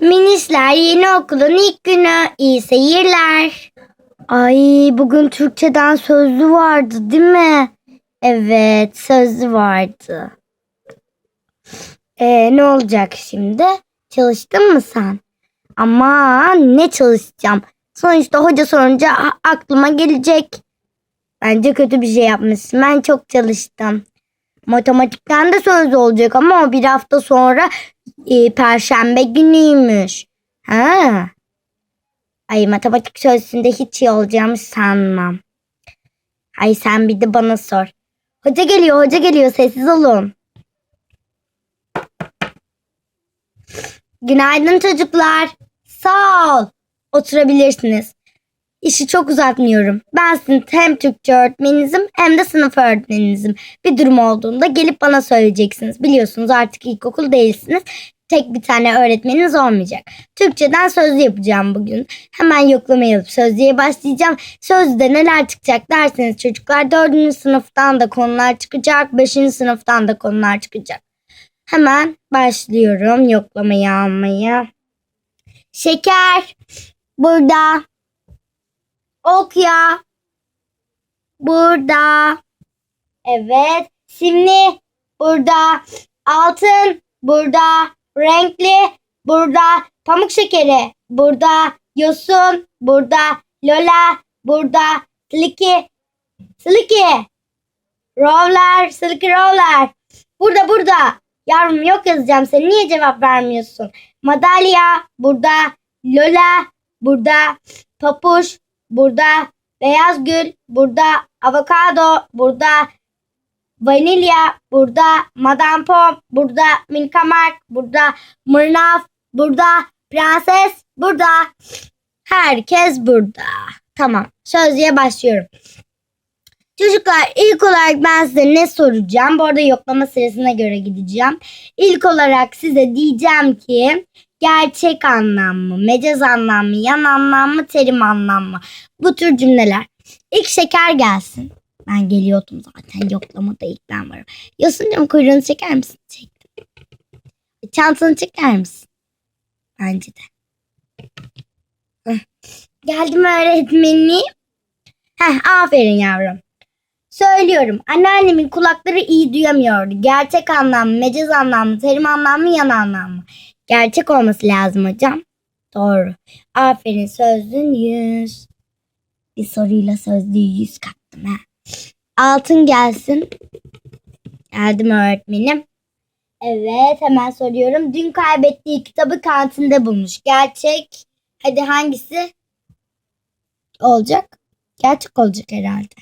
Minisler yeni okulun ilk günü. İyi seyirler. Ay bugün Türkçeden sözlü vardı değil mi? Evet sözlü vardı. Ee, ne olacak şimdi? Çalıştın mı sen? Aman ne çalışacağım. Sonuçta hoca sorunca aklıma gelecek. Bence kötü bir şey yapmışsın. Ben çok çalıştım. Matematikten de sözlü olacak ama bir hafta sonra e, perşembe günüymüş. Ha. Ay matematik sözlüğünde hiç iyi olacağımı sanmam. Ay sen bir de bana sor. Hoca geliyor, hoca geliyor. Sessiz olun. Günaydın çocuklar. Sağ ol. Oturabilirsiniz. İşi çok uzatmıyorum. Ben sizin hem Türkçe öğretmeninizim hem de sınıf öğretmeninizim. Bir durum olduğunda gelip bana söyleyeceksiniz. Biliyorsunuz artık ilkokul değilsiniz. Tek bir tane öğretmeniniz olmayacak. Türkçeden sözlü yapacağım bugün. Hemen yoklamayı alıp sözlüğe başlayacağım. Sözlüde neler çıkacak derseniz çocuklar dördüncü sınıftan da konular çıkacak. Beşinci sınıftan da konular çıkacak. Hemen başlıyorum yoklamayı almaya. Şeker burada. Okya burada. Evet. Simli burada. Altın burada. Renkli burada. Pamuk şekeri burada. Yosun burada. Lola burada. Slicky. Slicky. Roller. Slicky roller. Burada burada. Yavrum yok yazacağım sen. Niye cevap vermiyorsun? Madalya burada. Lola burada. Papuş burada. Beyaz gül burada. Avokado burada. Vanilya burada. Madame Pom burada. Milka Mark burada. Mırnaf burada. Prenses burada. Herkes burada. Tamam. Sözlüğe başlıyorum. Çocuklar ilk olarak ben size ne soracağım? Bu arada yoklama sırasına göre gideceğim. İlk olarak size diyeceğim ki gerçek anlam mı, mecaz anlam mı, yan anlam mı, terim anlam mı? Bu tür cümleler. İlk şeker gelsin. Ben geliyordum zaten yoklamada ilk ben varım. Yosuncuğum kuyruğunu çeker misin? Çektim. Çantanı çeker misin? Bence de. Geldim öğretmenim. Heh, aferin yavrum. Söylüyorum. Anneannemin kulakları iyi duyamıyordu. Gerçek anlam mı, mecaz anlam mı, terim anlam mı, yan anlam mı? Gerçek olması lazım hocam. Doğru. Aferin sözlüğün 100. Bir soruyla sözlüğü 100 kattım ha. Altın gelsin. Geldim öğretmenim. Evet hemen soruyorum. Dün kaybettiği kitabı kantinde bulmuş. Gerçek. Hadi hangisi olacak? Gerçek olacak herhalde.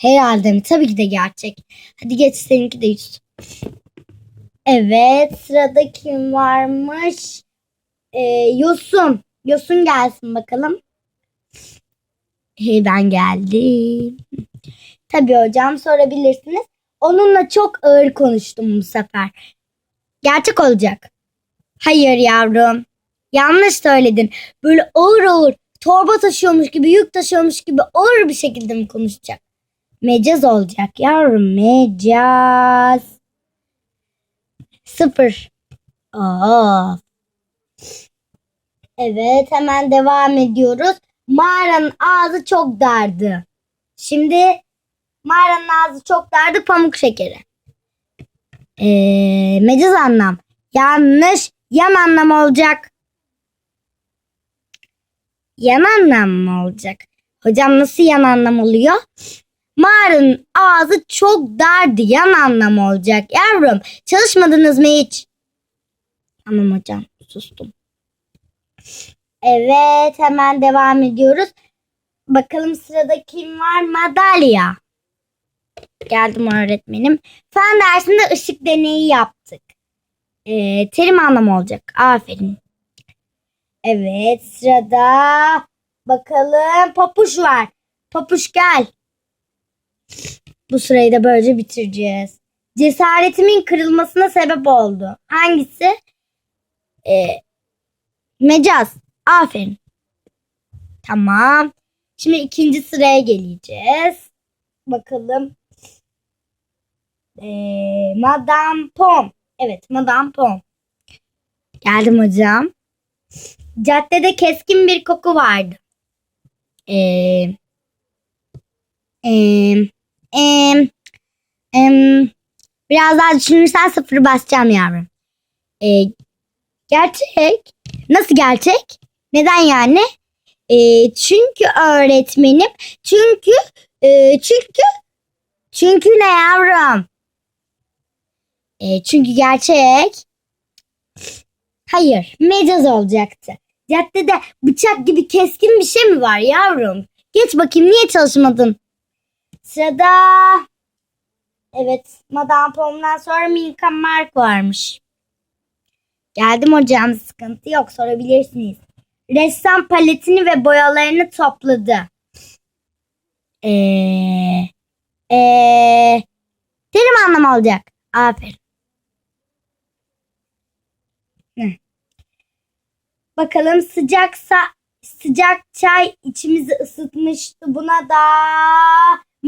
Herhalde mi? Tabii ki de gerçek. Hadi geç seninki de yüz. Evet sırada kim varmış? Ee, Yosun. Yosun gelsin bakalım. Hey ben geldim. Tabii hocam sorabilirsiniz. Onunla çok ağır konuştum bu sefer. Gerçek olacak. Hayır yavrum. Yanlış söyledin. Böyle ağır ağır torba taşıyormuş gibi, yük taşıyormuş gibi ağır bir şekilde mi konuşacak? Mecaz olacak yavrum. Mecaz. Sıfır. Aa. Evet hemen devam ediyoruz. Mağaranın ağzı çok dardı. Şimdi mağaranın ağzı çok dardı pamuk şekeri. Ee, mecaz anlam. Yanlış. Yan anlam olacak. Yan anlam mı olacak? Hocam nasıl yan anlam oluyor? Mağaranın ağzı çok dardı. Yan anlam olacak. Yavrum çalışmadınız mı hiç? Tamam hocam sustum. Evet hemen devam ediyoruz. Bakalım sırada kim var? Madalya. Geldim öğretmenim. Fen dersinde ışık deneyi yaptık. Ee, terim anlamı olacak. Aferin. Evet sırada bakalım papuş var. Papuş gel. Bu sırayı da böylece bitireceğiz. Cesaretimin kırılmasına sebep oldu. Hangisi? Ee, mecaz. Aferin. Tamam. Şimdi ikinci sıraya geleceğiz. Bakalım. Ee, Madame Pom. Evet Madame Pom. Geldim hocam. Caddede keskin bir koku vardı. Ee, em, em, em, biraz daha düşünürsen sıfır basacağım yavrum. Ee, gerçek. Nasıl gerçek? Neden yani? Ee, çünkü öğretmenim. Çünkü e, çünkü çünkü ne yavrum? Ee, çünkü gerçek. Hayır, mecaz olacaktı. Caddede bıçak gibi keskin bir şey mi var yavrum? Geç bakayım niye çalışmadın? Sırada evet Madame Pom'dan sonra Milka Mark varmış. Geldim hocam sıkıntı yok sorabilirsiniz. Ressam paletini ve boyalarını topladı. Eee eee terim anlamı olacak. Aferin. Bakalım sıcaksa sıcak çay içimizi ısıtmıştı. Buna da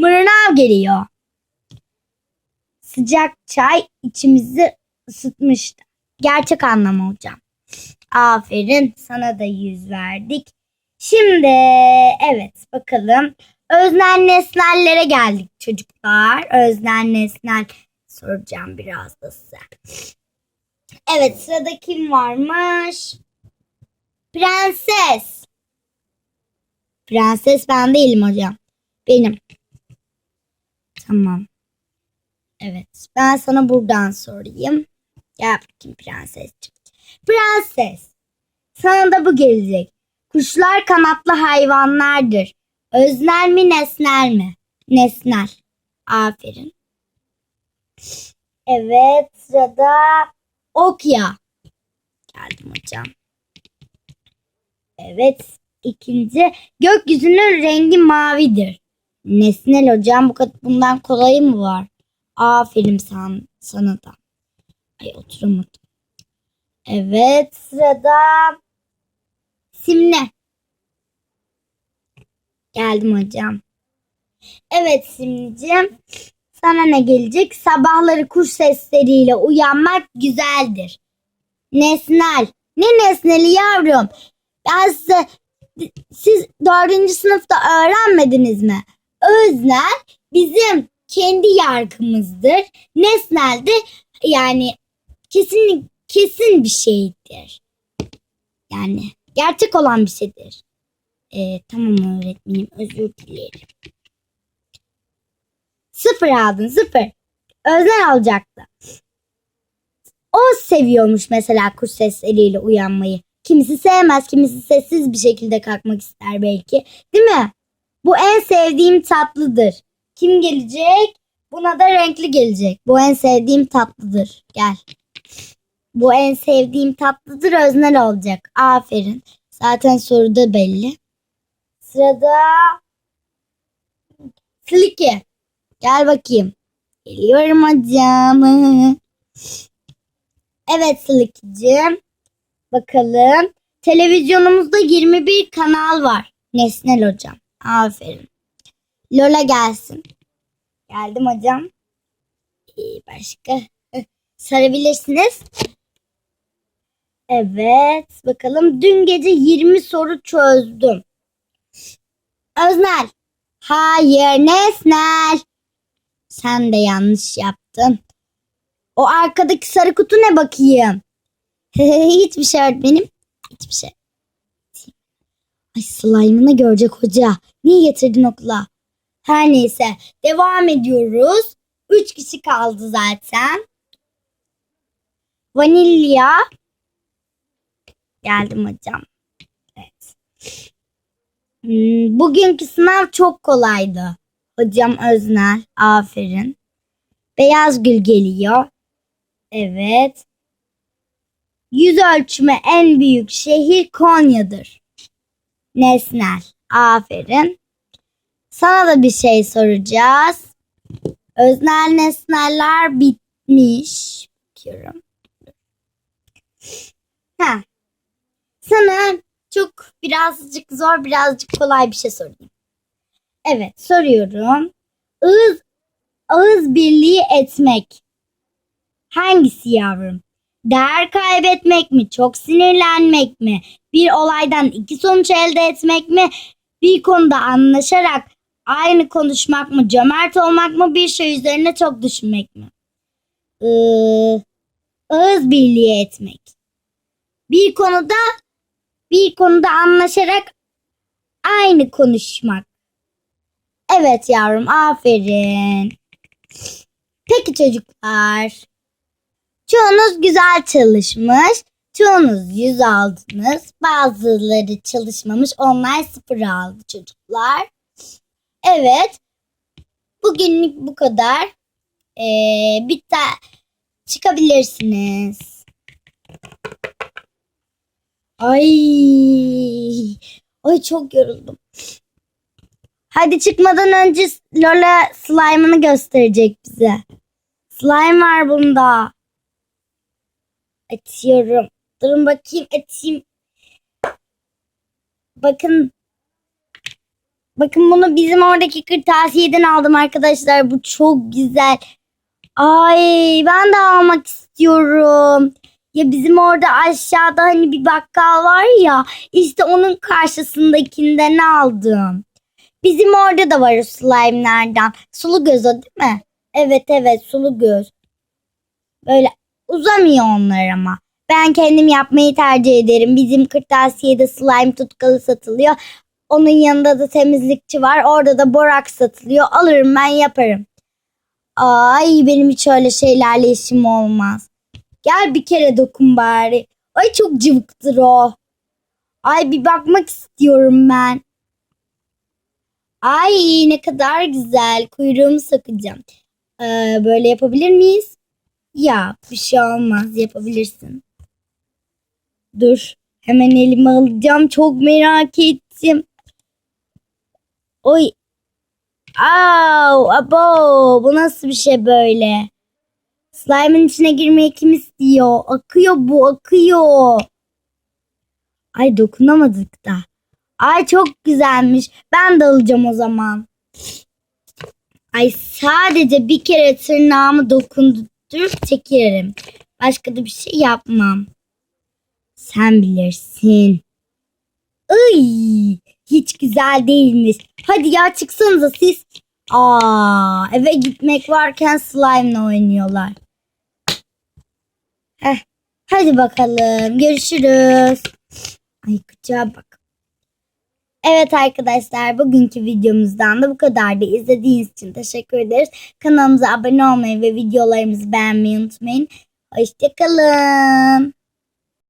mırnav geliyor. Sıcak çay içimizi ısıtmıştı. Gerçek anlamı hocam. Aferin sana da yüz verdik. Şimdi evet bakalım. Öznel nesnellere geldik çocuklar. Öznel nesnel soracağım biraz da size. Evet sırada kim varmış? Prenses. Prenses ben değilim hocam. Benim. Tamam. Evet ben sana buradan sorayım. Gel bakayım prensesciğim. Prenses. Sana da bu gelecek. Kuşlar kanatlı hayvanlardır. Öznel mi nesnel mi? Nesnel. Aferin. Evet sırada Okya. Geldim hocam. Evet ikinci gökyüzünün rengi mavidir. Nesnel hocam bu kadar bundan kolayı mı var? Aferin san, sana da. Ay oturamadım. Evet sırada Simne. Geldim hocam. Evet Simlicim. Sana ne gelecek? Sabahları kuş sesleriyle uyanmak güzeldir. Nesnel. Ne nesneli yavrum? Ben size siz dördüncü sınıfta öğrenmediniz mi? Öznel bizim kendi yargımızdır. Nesnel de yani kesin kesin bir şeydir. Yani gerçek olan bir şeydir. Ee, tamam öğretmenim özür dilerim. Sıfır aldın sıfır. Öznel alacaktı. O seviyormuş mesela kuş sesleriyle uyanmayı. Kimisi sevmez, kimisi sessiz bir şekilde kalkmak ister belki. Değil mi? Bu en sevdiğim tatlıdır. Kim gelecek? Buna da renkli gelecek. Bu en sevdiğim tatlıdır. Gel. Bu en sevdiğim tatlıdır öznel olacak. Aferin. Zaten soruda belli. Sırada Silky. Gel bakayım. Geliyorum hocam. Evet Silky'cim. Bakalım. Televizyonumuzda 21 kanal var. Nesnel hocam. Aferin. Lola gelsin. Geldim hocam. Ee, başka sarabilirsiniz. Evet. Bakalım. Dün gece 20 soru çözdüm. Öznel. Hayır Nesnel. Sen de yanlış yaptın. O arkadaki sarı kutu ne bakayım? Hiçbir şey öğretmenim. Hiçbir şey. Ay slime'ını görecek hoca. Niye getirdin okula? Her neyse. Devam ediyoruz. Üç kişi kaldı zaten. Vanilya. Geldim hocam. Evet. Hmm, bugünkü sınav çok kolaydı. Hocam Öznel. Aferin. Beyaz gül geliyor. Evet. Yüz ölçümü en büyük şehir Konya'dır. Nesnel. Aferin. Sana da bir şey soracağız. Öznel nesneller bitmiş. Bakıyorum. Ha. Sana çok birazcık zor birazcık kolay bir şey sorayım. Evet soruyorum. Ağız, ağız birliği etmek. Hangisi yavrum? Değer kaybetmek mi? Çok sinirlenmek mi? Bir olaydan iki sonuç elde etmek mi? Bir konuda anlaşarak aynı konuşmak mı? Cömert olmak mı? Bir şey üzerine çok düşünmek mi? Ee, ağız birliği etmek. Bir konuda bir konuda anlaşarak aynı konuşmak. Evet yavrum aferin. Peki çocuklar. Çoğunuz güzel çalışmış. Çoğunuz yüz aldınız. Bazıları çalışmamış. Onlar sıfır aldı çocuklar. Evet. Bugünlük bu kadar. Ee, bitti. Çıkabilirsiniz. Ay. Ay çok yoruldum. Hadi çıkmadan önce Lola slime'ını gösterecek bize. Slime var bunda. Açıyorum. Durun bakayım açayım. Bakın. Bakın bunu bizim oradaki kırtasiyeden aldım arkadaşlar. Bu çok güzel. Ay ben de almak istiyorum. Ya bizim orada aşağıda hani bir bakkal var ya. İşte onun karşısındakinden aldım. Bizim orada da var o slime'lerden. Sulu göz o değil mi? Evet evet sulu göz. Böyle uzamıyor onlar ama. Ben kendim yapmayı tercih ederim. Bizim kırtasiyede slime tutkalı satılıyor. Onun yanında da temizlikçi var. Orada da borak satılıyor. Alırım ben yaparım. Ay benim hiç öyle şeylerle işim olmaz. Gel bir kere dokun bari. Ay çok cıvıktır o. Ay bir bakmak istiyorum ben. Ay ne kadar güzel. Kuyruğumu sakacağım. Ee, böyle yapabilir miyiz? Ya bir şey olmaz yapabilirsin. Dur hemen elime alacağım. Çok merak ettim. Oy. Au, abo, bu nasıl bir şey böyle? Slime'ın içine girmeyi kim istiyor? Akıyor bu, akıyor. Ay dokunamadık da. Ay çok güzelmiş. Ben de alacağım o zaman. Ay sadece bir kere tırnağımı dokundurup çekerim. Başka da bir şey yapmam. Sen bilirsin. Ay, hiç güzel değilmiş. Hadi ya çıksanıza siz. Aa, eve gitmek varken slime'la oynuyorlar. Heh, hadi bakalım. Görüşürüz. Ay kıçağa bak. Evet arkadaşlar bugünkü videomuzdan da bu kadardı. İzlediğiniz için teşekkür ederiz. Kanalımıza abone olmayı ve videolarımızı beğenmeyi unutmayın. Hoşçakalın.